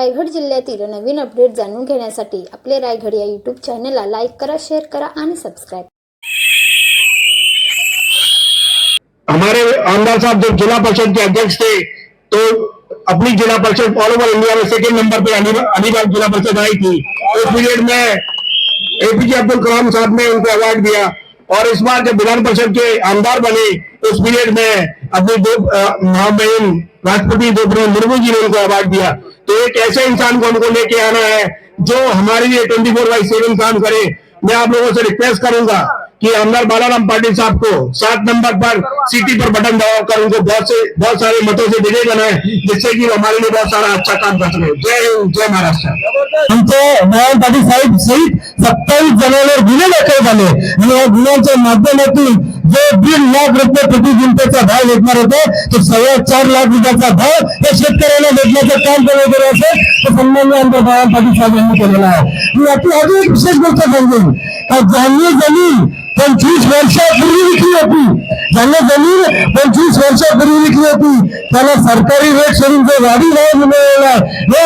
रायगड जिल्ह्यातील नवीन अपडेट जाणून घेण्यासाठी आपले रायगड या यूट्यूब चॅनलला लाईक करा शेअर करा आणि सबस्क्राईब हमारे आमदार साहब जो जिला परिषद के अध्यक्ष थे तो अपनी zilla parishad all over India में सेकेंड नंबर पे अली- अलीबाग जिला परिषद आई थी। उस पीरियड में एपीजे अब्दुल कलाम साहब ने उनको अवार्ड दिया और इस बार जब विधान परिषद के आमदार बने, उस पीरियड में अपनी दो महामहिम राष्ट्रपति द्रौपदी मुर्मू जी ने उनको अवार्ड दिया। तो एक ऐसे इंसान को हमको लेके आना है जो हमारे लिए ट्वेंटी फोर बाई सेवन काम करे। मैं आप लोगों से रिक्वेस्ट करूंगा। कि आमदार बालाराम पाटिल साहब को सात नंबर पर सीटी पर बटन दबाकर उनको बहुत से बहुत सारे मतों से विजय बनाए जिससे कि हमारे लिए बहुत सारा अच्छा काम कर सके। जय हिंद जय महाराष्ट्र। आमचे नारायण पाटील साहेब सहित सत्तावीस जणांवर गुन्हे दाखल झाले आणि या गुन्ह्यांच्या माध्यमातून जो दीड लाख रुपये प्रति गुंठेचा भाव भेटणार होता तो सव्वा चार लाख रुपयाचा भाव या शेतकऱ्यांना भेटण्याचं काम बरोबर असेल तर सन्मान्य आमदार नारायण पाटील साहेब यांनी केलेला आहे मी आपली अजून एक विशेष गोष्ट सांगेन का ज्यांनी जमीन पंचवीस वर्षापूर्वी विकली होती. ज्यांना जमीन पंचवीस वर्षापूर्वी विकली होती त्याला सरकारी रेट सोडून जो वाढी भाव मिळालेला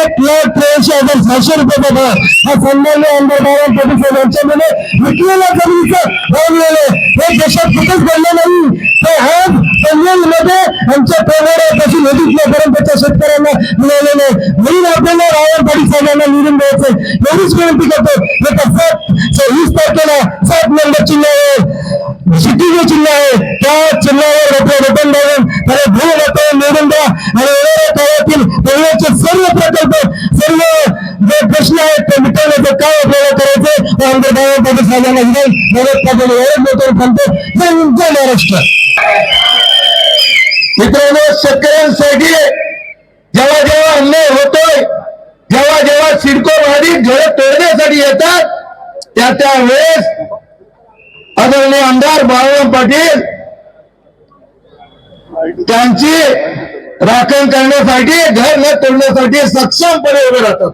एक लाख त्र्याऐंशी हजार सहाशे रुपयाचा भाव हा सन्मान्य आमदार बाळासाहेब पाटील साहेब यांच्यामध्ये विकलेल्या जमिनीचा भाव मिळाले हे देशात कुठेच घडलं नाही. ते आज पनवेलमध्ये आमच्या पेवड्यापासून पर्यंतच्या शेतकऱ्यांना मिळालेलं आहे. म्हणून आपल्याला रावण पाटील साहेबांना निवडून द्यायचं. एवढीच विनंती करतो. एका सात वीस तारखेला सात नंबर चिन्हावर सिटी जे चिन्ह आहे. त्या चिन्हावर आपलं बटन दाबून त्याला भूल मतं निवडून द्या. आणि येणाऱ्या काळातील पेवड्याचे सर्व प्रकल्प सर्व जे प्रश्न आहेत ते मिटवण्याचं काय आपल्याला करायचं हे आमदार बाळासाहेब पाटील साहेबांना विधान मदत पाटील एवढं मोठं थांबतो जय महाराष्ट्र. मित्रांनो शेतकऱ्यांसाठी जेव्हा जेव्हा अन्याय होतोय जेव्हा जेव्हा सिडको वाढी घर तोडण्यासाठी येतात त्या त्यावेळेस आदरणीय आमदार बाळाराम पाटील त्यांची राखण करण्यासाठी घर न तोडण्यासाठी सक्षमपणे उभे राहतात.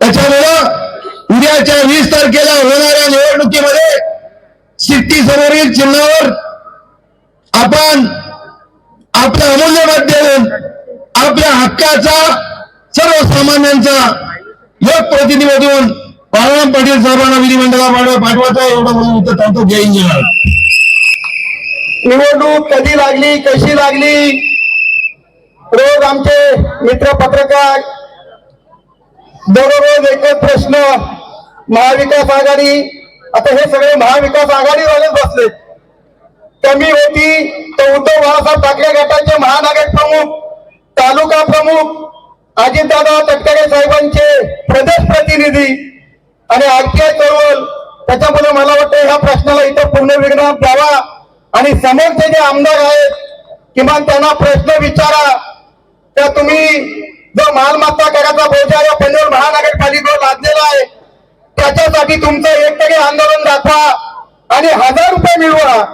त्याच्यामुळं उद्याच्या वीस तारखेला होणाऱ्या निवडणुकीमध्ये सिट्टी समोरील चिन्हावर आपण आपलं अमूल्य मत देऊन आपल्या हक्काचा सर्वसामान्यांचा योग प्रतिनिधी देऊन बाळाराम पाटील साहेबांना विधिमंडळामध्ये पाठवायचा एवढं म्हणून उत्तर थांबतो जय हिंद निवडणूक कधी लागली कशी लागली? रोज आमचे मित्र पत्रकार दररोज एकच प्रश्न महाविकास आघाडी. आता हे सगळे महाविकास आघाडीवालेच बसले कमी होती तर उद्धव बाळासाहेब ठाकरे गटाचे महानगर प्रमुख तालुका प्रमुख अजितदादा तटकरे साहेबांचे प्रदेश प्रतिनिधी आणि आरटीआय चळवळ. त्याच्यामुळे मला वाटतं ह्या प्रश्नाला इथं पूर्ण विघ्न द्यावा. आणि समोरचे जे आमदार आहेत किमान त्यांना प्रश्न विचारा. त्या तुम्ही जो मालमत्ता कराचा बोजा या पनवेल महानगरपालिकेवर लादलेला आहे त्याच्यासाठी तुमचं एक तरी आंदोलन दाखवा आणि हजार रुपये मिळवा.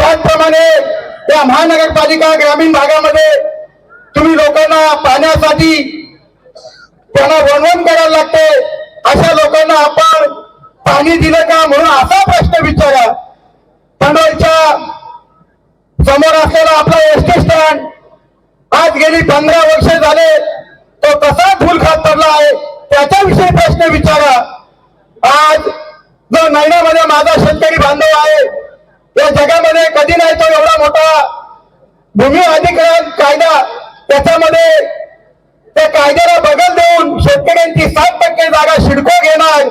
त्याचप्रमाणे त्या महानगरपालिका ग्रामीण भागामध्ये तुम्ही लोकांना पाण्यासाठी त्यांना वणवण करायला लागते. अशा लोकांना आपण पाणी दिलं का म्हणून असा प्रश्न विचारा. पनवेलच्या समोर असलेला आपला एस टी स्टँड आज गेली पंधरा वर्ष झाले. तो कसा फुलखात पडला आहे त्याच्याविषयी प्रश्न विचारा. आज जो नैनामध्ये माझा शेतकरी बांधव आहे या जगामध्ये कधी नाही तो एवढा मोठा भूमी अधिग्रहण कायदा. त्याच्यामध्ये त्या कायद्याला बगल देऊन शेतकऱ्यांची सात टक्के जागा शिडको घेणार.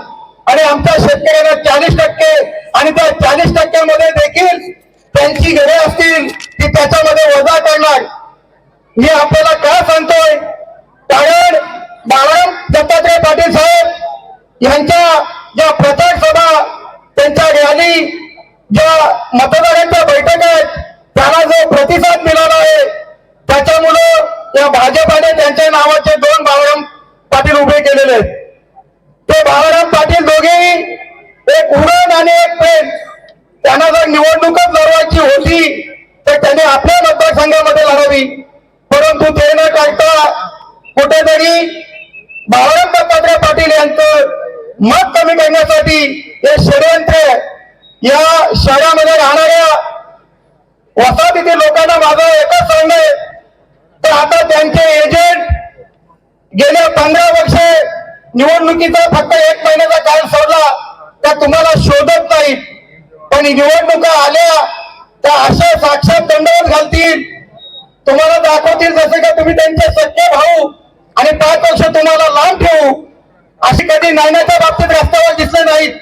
आणि आमच्या शेतकऱ्यांना चाळीस टक्के आणि त्या चाळीस टक्क्यामध्ये देखील त्यांची घरे असतील ती त्याच्यामध्ये वजा करणार. मी आपल्याला का सांगतोय? कारण बाळाराम दत्तात्रय पाटील साहेब यांच्या ज्या प्रचार सभा त्यांच्या रॅली ज्या मतदारांच्या बैठक आहेत त्याला जो प्रतिसाद मिळाला आहे त्याच्यामुळं या भाजपाने त्यांच्या नावाचे दोन बाळाराम पाटील उभे केलेले आहेत. ते बाळाराम पाटील दोघेही एक उरण आणि एक प्रेम त्यांना जर निवडणूकच लढवायची होती तर त्यांनी आपल्या मतदारसंघामध्ये लढावी. परंतु ते न करता कुठेतरी बाळाराम दत्तात्रय पाटील यांचं मत कमी करण्यासाठी हे षडयंत्र या शहरामध्ये राहणाऱ्या वसाहतीतील लोकांना माझं एकच सांगणं आहे. तर आता त्यांचे एजंट गेल्या पंधरा वर्षे निवडणुकीचा फक्त एक महिन्याचा काळ सोडला त्या तुम्हाला शोधत नाहीत. पण निवडणुका आल्या त्या अशा साक्षात दंडवत घालतील. तुम्हाला दाखवतील जसे का तुम्ही त्यांचे सख्खे भाऊ आणि पाच वर्ष तुम्हाला लांब ठेवू. अशी कधी नाण्याच्या बाबतीत रस्त्यावर दिसले नाहीत.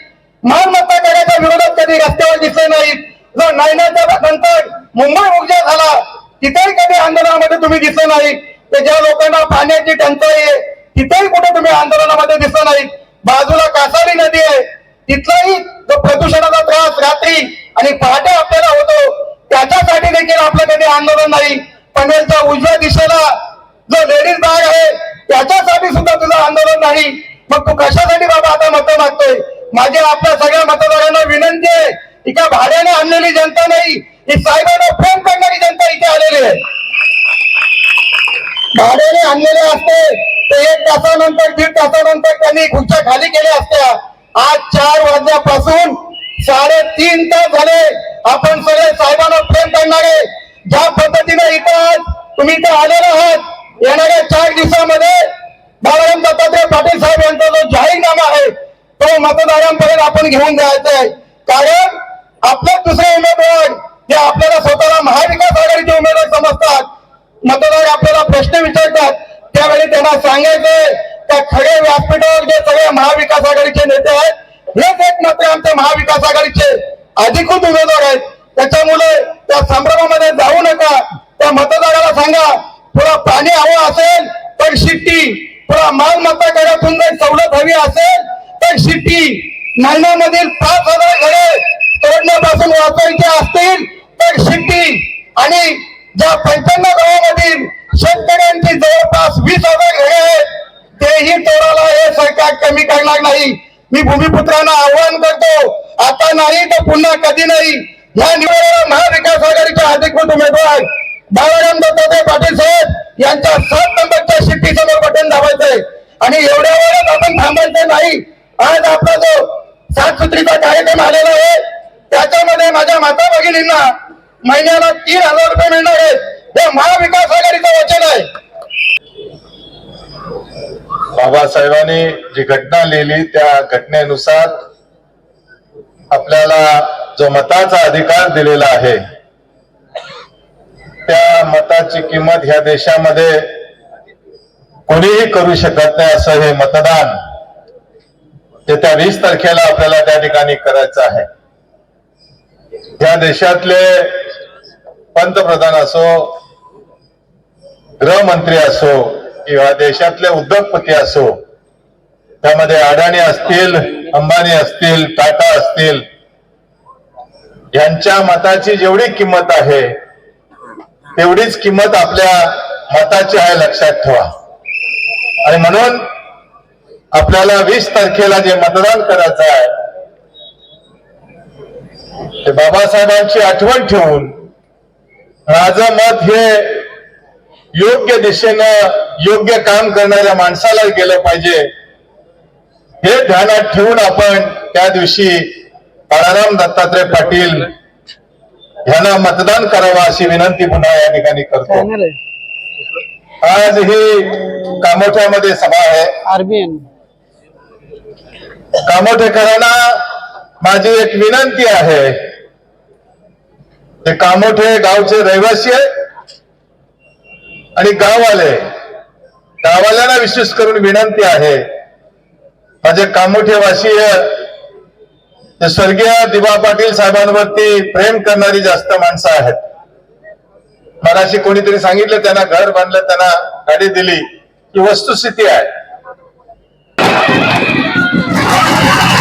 मालमत्ता करायचा विरोधात कधी रस्त्यावर दिसले नाहीत. जर नायनाच्या नंतर मुंबई ऊर्जा झाला तिथेही कधी आंदोलनामध्ये तुम्ही दिसले नाही ते ज्या लोकांना पाण्याची टंचाई आहे तिथेही कुठे तुम्ही आंदोलनामध्ये दिसत नाहीत. बाजूला कासारी नदी आहे तिथलाही जो प्रदूषणाचा त्रास रात्री आणि पहाटे आपल्याला होतो त्याच्यासाठी देखील आपलं कधी आंदोलन नाही. पनवेलच्या उजव्या दिशेला जो लेडीज बाग आहे त्याच्यासाठी सुद्धा तुझं आंदोलन नाही. मग तू कशासाठी बाबा आता मतं मागतोय? माझी आपल्या सगळ्या मतदारांना विनंती आहे. ही भाड्याने आणलेली जनता नाही ही साहेबांना फोन करणारी जनता इथे आलेली आहे. भाड्याने आणलेले असते ते एक तासानंतर दीड तासानंतर त्यांनी खुर्च्या खाली केल्या असत्या. आज चार वाजल्यापासून साडेतीन तास झाले आपण सगळे साहेबांना प्रेम करणारे ज्या पद्धतीने इथं आज तुम्ही इथे आलेले आहात येणाऱ्या चार दिवसामध्ये बाळाराम दत्तात्रय मतदारांपर्यंत आपण घेऊन जायचं आहे कारण आपले दुसरे उमेदवार जे आपल्याला स्वतःला महाविकास आघाडीचे उमेदवार समजतात. मतदार आपल्याला प्रश्न विचारतात. त्यावेळी त्यांना सांगायचंय त्या खडे व्यासपीठावर जे सगळे महाविकास आघाडीचे नेते आहेत हेच एक मात्र आमचे महाविकास आघाडीचे अधिकृत उमेदवार आहेत. त्याच्यामुळे त्या संभ्रमामध्ये जाऊ नका. त्या मतदाराला सांगा तुला पाणी हवं असेल तर शिट्टी तुला मालमत्ता करातून जर सवलत हवी असेल तर शिट्टी महिन्यामधील पाच हजार घरे तोडण्यापासून वाचवायचे असतील. तर शिट्टी आणि ज्या पंच्याण्णव गावामधील शेतकऱ्यांची जवळपास वीस हजार घरे आहेत तेही तोडायला हे सरकार कमी करणार नाही. मी भूमिपुत्रांना आव्हान करतो आता नाही तर पुन्हा कधी नाही. या निवडणुकीला महाविकास आघाडीचे अधिकृत उमेदवार बाळाराम दत्तात्रय पाटील साहेब यांच्या सात नंबरच्या शिट्टी समोर बटन दाबायचंय. आणि एवढ्या वेळात आपण थांबायचं नाही. आज आपला जो सातसूत्रीचा कार्यक्रम आलेला आहे त्याच्यामध्ये माझ्या माता भगिनींना महिन्याला तीन हजार रुपये मिळणार आहेत. हे महाविकास आघाडीचं वचन आहे. बाबासाहेबांनी जी घटना लिहिली त्या घटनेनुसार आपल्याला जो मताचा अधिकार दिलेला आहे त्या मताची किंमत ह्या देशामध्ये कोणीही करू शकत नाही असं हे मतदान ते त्या वीस तारखेला आपल्याला त्या ठिकाणी करायचं आहे. या देशातले पंतप्रधान असो गृहमंत्री असो किंवा देशातले उद्योगपती असो त्यामध्ये अडाणी असतील अंबानी असतील टाटा असतील यांच्या मताची जेवढी किंमत आहे तेवढीच किंमत आपल्या मताची आहे लक्षात ठेवा. आणि म्हणून आपल्याला वीस तारखेला जे मतदान करायचं आहे ते बाबासाहेबांची आठवण ठेवून माझं मत हे योग्य दिशेनं योग्य काम करणाऱ्या माणसाला गेलं पाहिजे. हे ध्यानात ठेवून आपण त्या दिवशी बाळाराम दत्तात्रय पाटील यांना मतदान करावं अशी विनंती पुन्हा या ठिकाणी करतो. आज ही कामोठ्यामध्ये सभा आहे. आरबीएन. कामोठेकरांना माझी एक विनंती आहे. ते कामोठे गावचे रहिवासी आहे आणि गाववाले गाववाल्यांना विशेष करून विनंती आहे. माझे कामोठेवासीय ते स्वर्गीय दिबा पाटील साहेबांवरती प्रेम करणारी जास्त माणसं आहेत. मगाशी कोणीतरी सांगितलं त्यांना घर बांधलं त्यांना गाडी दिली. ही वस्तुस्थिती आहे. Oh, my God.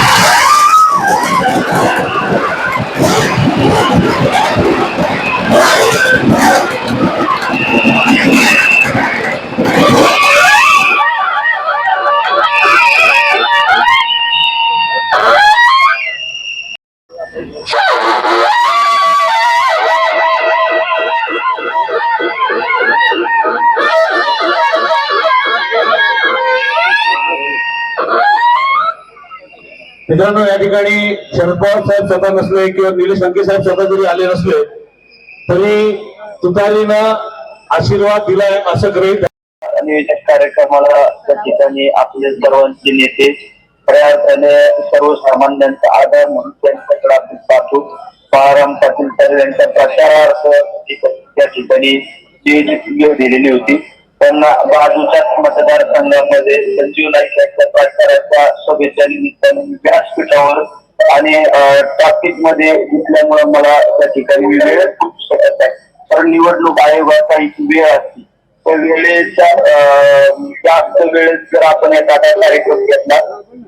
मित्रांनो या ठिकाणी शरद पवार साहेब स्वतः नसले किंवा निलेश अंके साहेब स्वतः जरी आले नसले तरी तुतारीनं आशीर्वाद दिलाय असं ग्रहित नियोजक कार्यक्रमाला त्या ठिकाणी आपले सर्वांचे नेते प्रयासाने सर्वसामान्यांचा आधार म्हणून त्यांच्याकडे आपण पाठवू बाळाराम पाटील सर यांच्या प्रचारार्थ त्या ठिकाणी जी दिलेली होती. त्यांना बाजूच्याच मतदारसंघामध्ये संजीव नाईक यांच्या प्रचाराच्या सभेच्या निमित्ताने व्यासपीठावर आणि ट्रॅफिकमध्ये घेतल्यामुळे मला त्या ठिकाणी वेळ खूप शकत आहे. कारण निवडणूक आयोगाचा एक वेळ असते. त्या वेळेच्या जास्त वेळेत जर आपण एखादा कार्यक्रम घेतला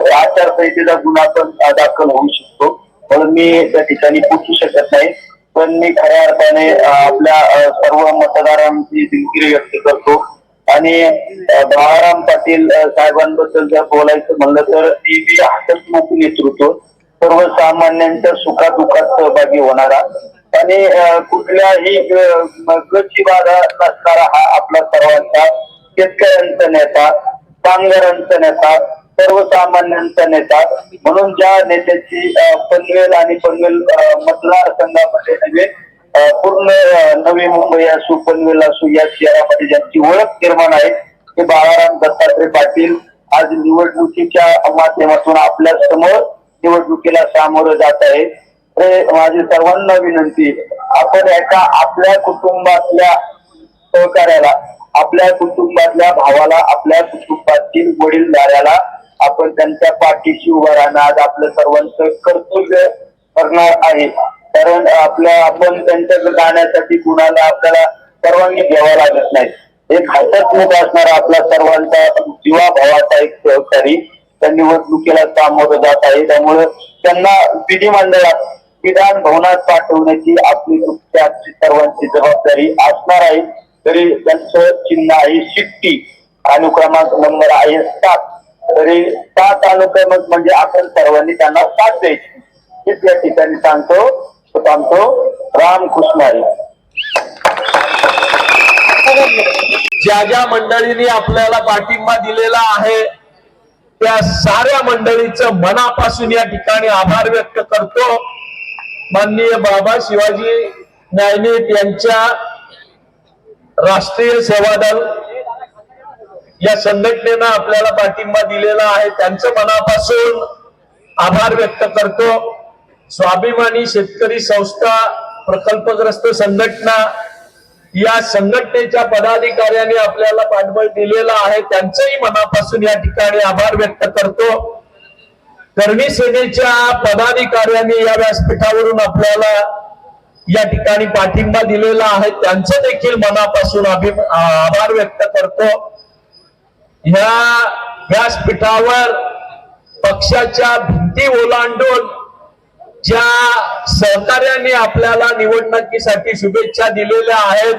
तर आचारसंहितेचा गुन्हा पण दाखल होऊ शकतो. म्हणून मी त्या ठिकाणी पोचू शकत नाही. पण मी खऱ्या अर्थाने आपल्या सर्व मतदारांची दिलगिरी व्यक्त करतो. आणि बाळाराम पाटील साहेबांबद्दल जर बोलायचं म्हणलं तर नेहमी हसतमुख नेतृत्व सर्वसामान्यांच्या सुखादुखात सहभागी होणारा आणि कुठल्याही अं, नसणारा हा आपला सर्वांचा शेतकऱ्यांचा नेता कामगारांचा नेता सर्वसामान्यांचा नेता. म्हणून ज्या नेत्याची पनवेल आणि पनवेल मतदारसंघामध्ये नव्हे पूर्ण नवी मुंबई असू पनवेल असू या शहरामध्ये ज्यांची ओळख निर्माण आहे ते बाळाराम दत्तात्रय पाटील आज निवडणुकीच्या माध्यमातून आपल्यासमोर निवडणुकीला सामोरं जात आहे. माझी सर्वांना विनंती आपण एका आपल्या कुटुंबातल्या सहकार्याला आपल्या कुटुंबातल्या भावाला आपल्या कुटुंबातील वडीलधाऱ्याला आपण त्यांच्या पाठीशी उभं राहणं आज आपलं सर्वांचं कर्तव्य करणार आहे. कारण आपल्या आपण त्यांच्याकडे जाण्यासाठी कुणाला आपल्याला परवानगी घ्यावा लागत नाही. एक हसतमुख असणारा आपला सर्वांचा जीवाभावाचा एक सहकारी त्या निवडणुकीला सामोरं जात आहे. त्यामुळे त्यांना विधिमंडळात विधान भवनात पाठवण्याची आपली तुमची आमची सर्वांची जबाबदारी असणार आहे. तरी त्यांचं चिन्ह आहे शिट्टी. अनुक्रमांक नंबर आहे सात. तरी सात अनुक्रमांक म्हणजे आपण सर्वांनी त्यांना साथ द्यायची. हेच या ठिकाणी सांगतो. सांगतो रामकृष्ण आहे ज्या ज्या मंडळींनी आपल्याला पाठिंबा दिलेला आहे त्या साऱ्या मंडळीचं मनापासून या ठिकाणी आभार व्यक्त करतो. माननीय बाबा शिवाजी न्यायनीत यांच्या राष्ट्रीय सेवा दल या संघटनेनं आपल्याला पाठिंबा दिलेला आहे. त्यांचं मनापासून आभार व्यक्त करतो. स्वाभिमानी शेतकरी संस्था प्रकल्पग्रस्त संघटना या संघटनेच्या पदाधिकाऱ्यांनी आपल्याला पाठबळ दिलेलं आहे. त्यांचंही मनापासून या ठिकाणी आभार व्यक्त करतो. करणी सेनेच्या पदाधिकाऱ्यांनी या व्यासपीठावरून आपल्याला या ठिकाणी पाठिंबा दिलेला आहे. त्यांचं देखील मनापासून अभि आभार व्यक्त करतो. ह्या व्यासपीठावर पक्षाच्या भिंती ओलांडून ज्या सहकार्याने आपल्याला निवडणुकीसाठी शुभेच्छा दिलेल्या आहेत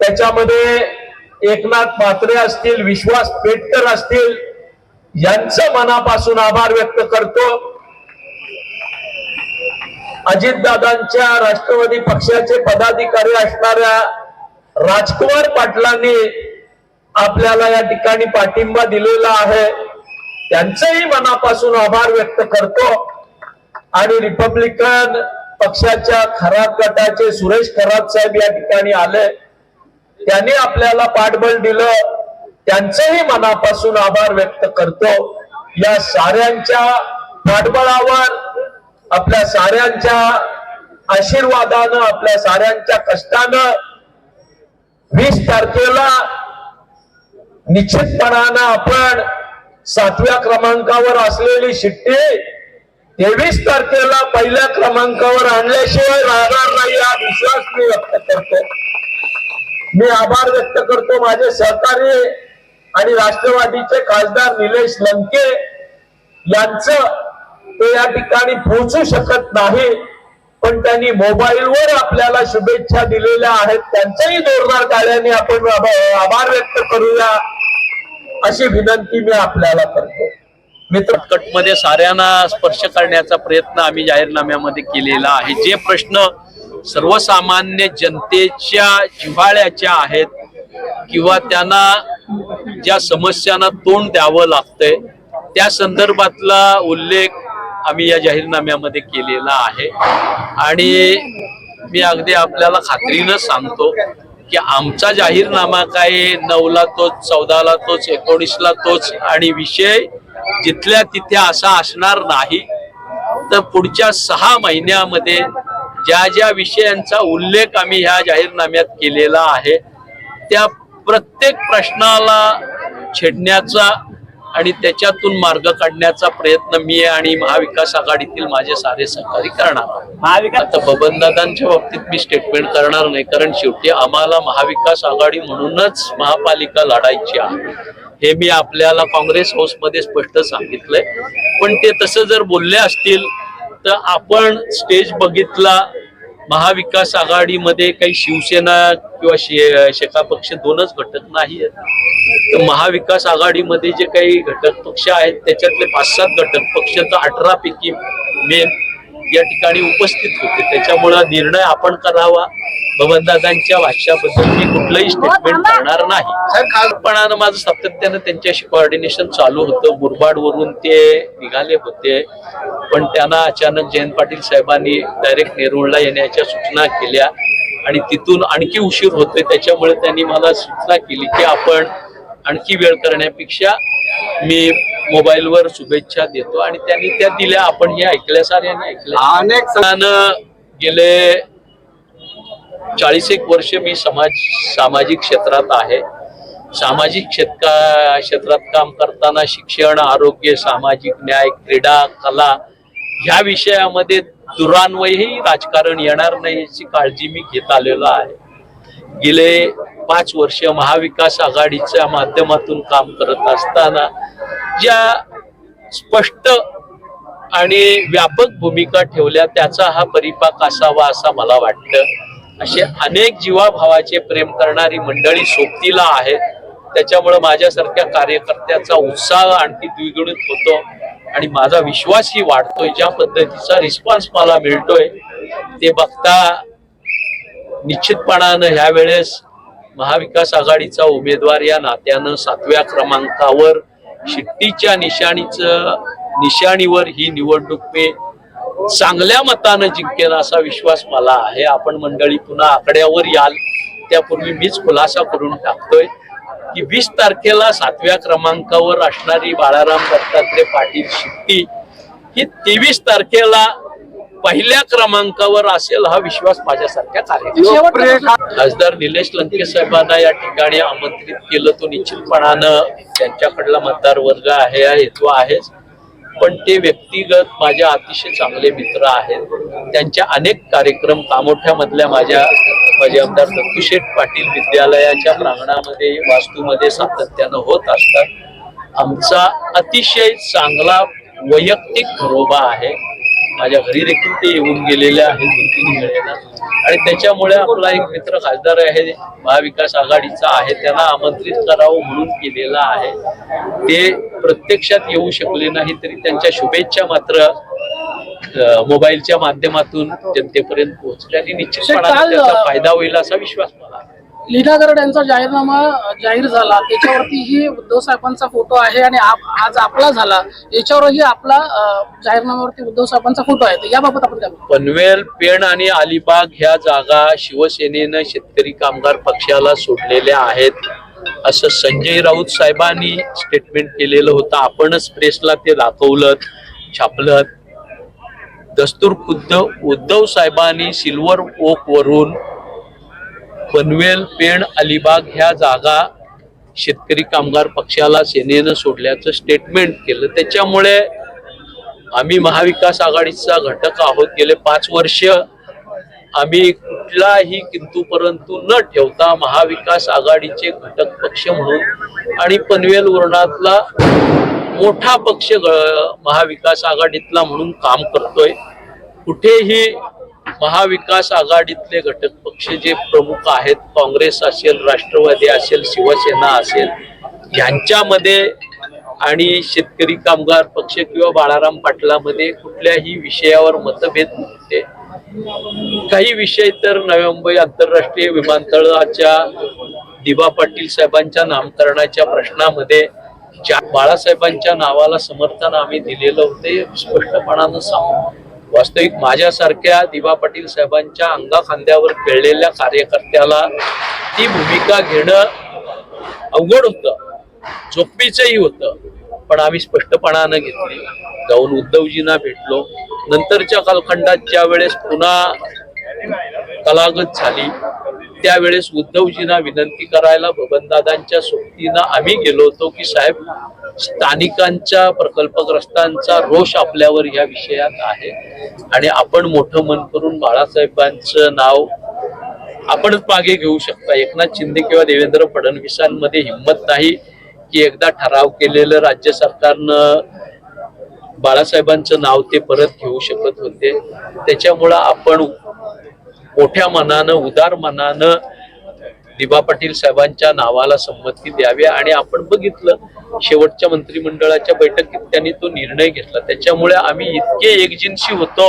त्याच्यामध्ये एकनाथ पात्रे असतील विश्वास पेटकर असतील यांचं मनापासून आभार व्यक्त करतो. अजितदादांच्या राष्ट्रवादी पक्षाचे पदाधिकारी असणाऱ्या राजकुमार पाटलांनी आपल्याला या ठिकाणी पाठिंबा दिलेला आहे. त्यांचंही मनापासून आभार व्यक्त करतो. आणि रिपब्लिकन पक्षाच्या खराब गटाचे सुरेश खराब साहेब या ठिकाणी आले. त्यांनी आपल्याला पाठबळ दिलं. त्यांचंही मनापासून आभार व्यक्त करतो. या साऱ्यांच्या पाठबळावर आपल्या साऱ्यांच्या आशीर्वादानं आपल्या साऱ्यांच्या कष्टानं वीस तारखेला निश्चितपणानं आपण सातव्या क्रमांकावर असलेली शिट्टी तेवीस तारखेला पहिल्या क्रमांकावर आणल्याशिवाय राहणार नाही हा विश्वास मी व्यक्त करतो. मी आभार व्यक्त करतो माझे सहकारी आणि राष्ट्रवादीचे खासदार निलेश लंके यांचं. ते या ठिकाणी पोहोचू शकत नाही पण त्यांनी मोबाईलवर आपल्याला शुभेच्छा दिलेल्या आहेत. त्यांच्याही जोरदार गाड्याने आपण आभार व्यक्त करूया अशी विनंती मी आपल्याला करतो. मित्र कटमध्ये साऱ्यांना स्पर्श करण्याचा प्रयत्न आम्ही जाहीरनाम्यामध्ये केलेला आहे. जे प्रश्न सर्वसामान्य जनतेच्या जिव्हाळ्याच्या आहेत किंवा त्यांना ज्या समस्यांना तोंड द्यावं लागतंय त्या संदर्भातला उल्लेख आम्ही या जाहीरनाम्यामध्ये केलेला आहे. आणि मी अगदी आपल्याला खात्रीनं सांगतो की आमचा जाहीरनामा काय नऊला तोच चौदाला तोच एकोणीसला तोच आणि विषय जिथल्या तिथे असा असणार नाही. तर पुढच्या सहा महिन्यामध्ये ज्या ज्या विषयांचा उल्लेख आम्ही ह्या जाहीरनाम्यात केलेला आहे त्या प्रत्येक प्रश्नाला छेडण्याचा आणि त्याच्यातून मार्ग काढण्याचा प्रयत्न मी आणि महाविकास आघाडीतील माझे सारे सहकारी करणार आता बबनदादांच्या बाबतीत मी स्टेटमेंट करणार नाही कारण शेवटी आम्हाला महाविकास आघाडी म्हणूनच महापालिका लढायची आहे. हे मी आपल्याला काँग्रेस हाऊसमध्ये स्पष्ट सांगितलंय. पण ते तसं जर बोलले असतील तर आपण स्टेज बघितला महाविकास आघाडीमध्ये काही शिवसेना किंवा शे शेका पक्ष दोनच घटक नाही आहेत तर महाविकास आघाडीमध्ये जे काही घटक पक्ष आहेत त्याच्यातले पाच सात घटक पक्ष तर अठरा पैकी मेन या ठिकाणी उपस्थित होते. त्याच्यामुळं निर्णय आपण करावा. बबनदादांच्या भाष्याबद्दल मी कुठलंही स्टेटमेंट करणार नाही. पण माझं सातत्यानं त्यांच्याशी कोऑर्डिनेशन चालू होतं. मुरबाड वरून ते निघाले होते. पण त्यांना अचानक जयंत पाटील साहेबांनी डायरेक्ट नेरुळला येण्याच्या सूचना केल्या. आणि तिथून आणखी उशीर होतोय. त्याच्यामुळे त्यांनी मला सूचना केली की आपण आणखी वेळ करण्यापेक्षा मी मोबाईलवर शुभेच्छा देतो आणि त्यांनी त्या दिल्या. आपण हे ऐकल्या साऱ्याने ऐकल्या अनेक गेले चाळीस एक वर्ष मी समाज सामाजिक क्षेत्रात आहे. सामाजिक क्षेत्र क्षेत्रात काम करताना शिक्षण आरोग्य सामाजिक न्याय क्रीडा कला ह्या विषयामध्ये दुरान्वयही राजकारण येणार नाही याची काळजी मी घेत आलेलो आहे. गेले पाच वर्ष महाविकास आघाडीच्या माध्यमातून काम करत असताना ज्या स्पष्ट आणि व्यापक भूमिका ठेवल्या त्याचा हा परिपाक असावा असा मला वाटतं. असे अनेक जीवाभावाचे प्रेम करणारी मंडळी सोबतीला आहेत. त्याच्यामुळे माझ्यासारख्या कार्यकर्त्याचा उत्साह आणखी द्विगुणित होतो आणि माझा विश्वासही वाढतोय. ज्या पद्धतीचा रिस्पॉन्स मला मिळतोय ते बघता निश्चितपणानं ह्या वेळेस महाविकास आघाडीचा उमेदवार या नात्यानं सातव्या क्रमांकावर शिट्टीच्या निशाणीचं निशाणीवर ही निवडणूक मी चांगल्या मतानं जिंकेल असा विश्वास मला आहे. आपण मंडळी पुन्हा आकड्यावर याल त्यापूर्वी मीच खुलासा करून टाकतोय की वीस तारखेला सातव्या क्रमांकावर असणारी बाळाराम दत्तात्रय पाटील शिट्टी ही तेवीस तारखेला पहिल्या क्रमांकावर असेल हा विश्वास माझ्यासारख्या कार्यकर्त्यांचा. खासदार निलेश लंके साहेबांना या ठिकाणी आमंत्रित केलं. तो निश्चितपणानं त्यांच्याकडला मतदार वर्ग आहे हा हेतू आहेच. पण ते व्यक्तिगत माझ्या अतिशय चांगले मित्र आहेत. त्यांच्या अनेक कार्यक्रम कामोठ्यामधल्या माझ्या माझे आमदार दत्तूशेठ पाटील विद्यालयाच्या प्रांगणामध्ये वास्तूमध्ये सातत्यानं होत असतात. आमचा अतिशय चांगला वैयक्तिक घरोबा आहे. माझ्या घरी देखील ते येऊन गेलेले आहेत दोन तीन वेळेला आणि त्याच्यामुळे आपला एक मित्र खासदार आहे महाविकास आघाडीचा आहे त्यांना आमंत्रित करावं म्हणून केलेला आहे ते प्रत्यक्षात येऊ शकले नाही तरी त्यांच्या शुभेच्छा मात्र मोबाईलच्या माध्यमातून जनतेपर्यंत पोहोचल्या आणि निश्चितपणाने त्याचा फायदा होईल असा विश्वास. लीना गरड यांचा जाहीरनामा जाहीर झाला. त्याच्यावरतीही उद्धव साहेबांचा फोटो आहे आणि आज आपला झाला. याच्यावरही आपला जाहीरनाम्यावरती उद्धव साहेबांचा फोटो आहे. याबाबत आपण काय पनवेल पेण आणि अलिबाग ह्या जागा शिवसेनेनं शेतकरी कामगार पक्षाला सोडलेल्या आहेत. असं संजय राऊत साहेबांनी स्टेटमेंट केलेलं होतं. आपणच प्रेसला ते दाखवलं छापलं दस्तूर खुद्द उद्धव साहेबांनी सिल्वर ओक वरून पनवेल पेण अलिबाग ह्या जागा शेतकरी कामगार पक्षाला सेनेनं सोडल्याचं स्टेटमेंट केलं. त्याच्यामुळे आम्ही महाविकास आघाडीचा घटक आहोत. गेले पाच वर्ष आम्ही कुठलाही किंतू परंतु न ठेवता महाविकास आघाडीचे घटक पक्ष म्हणून आणि पनवेल वर्णातला मोठा पक्ष महाविकास आघाडीतला म्हणून काम करतोय. कुठेही महाविकास आघाडीतले घटक पक्ष जे प्रमुख आहेत काँग्रेस असेल राष्ट्रवादी असेल शिवसेना असेल यांच्यामध्ये आणि शेतकरी कामगार पक्ष किंवा बाळाराम पाटलामध्ये कुठल्याही विषयावर मतभेद नव्हते. काही विषय तर नवी मुंबई आंतरराष्ट्रीय विमानतळाच्या दिबा पाटील साहेबांच्या नामकरणाच्या प्रश्नामध्ये ज्या बाळासाहेबांच्या नावाला समर्थन आम्ही दिलेलं होते स्पष्टपणानं सांगू. वास्तविक माझ्यासारख्या दिवा पाटील साहेबांच्या अंगा खांद्यावर खेळलेल्या कार्यकर्त्याला ती भूमिका घेणं अवघड होतं. जोखमीचंही होतं. पण आम्ही स्पष्टपणानं घेतली. जाऊन उद्धवजींना भेटलो. नंतरच्या कालखंडात ज्या वेळेस पुन्हा कलागत झाली. त्यावेळेस उद्धवजींना विनंती करायला बबनदादांच्या सोबतीनं आम्ही गेलो होतो की साहेब स्थानिकांच्या प्रकल्पग्रस्तांचा रोष आपल्यावर या विषयात आहे. आणि आपण मोठं मन करून बाळासाहेबांचं नाव आपणच मागे घेऊ शकता. एकनाथ शिंदे किंवा देवेंद्र फडणवीसांमध्ये हिंमत नाही की एकदा ठराव केलेलं राज्य सरकारनं बाळासाहेबांचं नाव ते परत घेऊ शकत होते. त्याच्यामुळं आपण मोठ्या मनानं उदार मनानं दिबा पाटील साहेबांच्या नावाला संमती द्यावी आणि आपण बघितलं शेवटच्या मंत्रिमंडळाच्या बैठकीत त्यांनी तो निर्णय घेतला. त्याच्यामुळे आम्ही इतके एकजिनसी होतो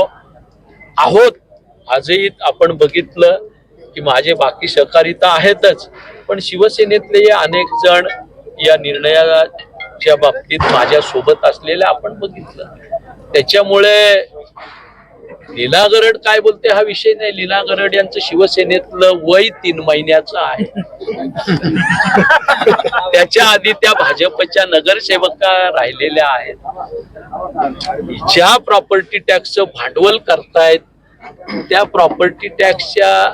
आहोत. आजही आपण बघितलं की माझे बाकी सहकारी तर आहेतच पण शिवसेनेतले अनेक जण या निर्णयाच्या बाबतीत माझ्या सोबत असलेले आपण बघितलं. त्याच्यामुळे लीला गरड काय बोलते हा विषय नाही. लीला गरड यांचं शिवसेनेतलं वय तीन महिन्याचं आहे. त्याच्या आधी त्या भाजपच्या नगरसेवका राहिलेल्या आहेत. ज्या प्रॉपर्टी टॅक्सचं भांडवल करतायत त्या प्रॉपर्टी टॅक्सच्या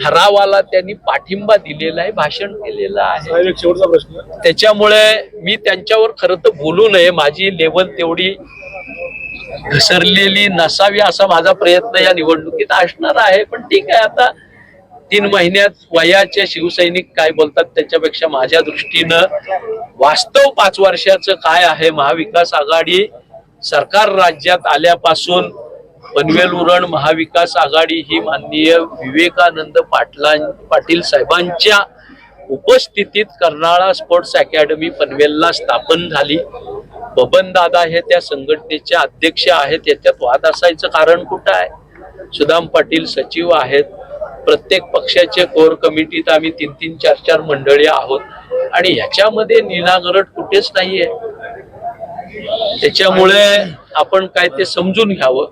ठरावाला त्यांनी पाठिंबा दिलेला आहे भाषण केलेलं आहे. एक शेवटचा प्रश्न. त्याच्यामुळे मी त्यांच्यावर खरं तर बोलू नये. माझी लेवल तेवढी घसरलेली नसावी असा माझा प्रयत्न या निवडणुकीत असणार आहे. पण ठीक आहे आता तीन महिन्यात वयाचे शिवसैनिक काय बोलतात त्याच्यापेक्षा माझ्या दृष्टीनं वास्तव पाच वर्षाचं काय आहे महाविकास आघाडी सरकार राज्यात आल्यापासून पनवेल उरण महाविकास आघाडी ही माननीय विवेकानंद पाटलां पाटील साहेबांच्या उपस्थितीत कर्नाळा स्पोर्ट्स अकॅडमी पनवेलला स्थापन झाली. बबन दादा हे त्या संघटनेचे अध्यक्ष आहेत याच्यात वाद असायचं कारण कुठं आहे? सुदाम पाटील सचिव आहेत. प्रत्येक पक्षाचे कोर कमिटीत आम्ही तीन तीन चार चार मंडळी आहोत. आणि ह्याच्यामध्ये निनागरट कुठेच नाहीये. त्याच्यामुळे आपण काय ते समजून घ्यावं.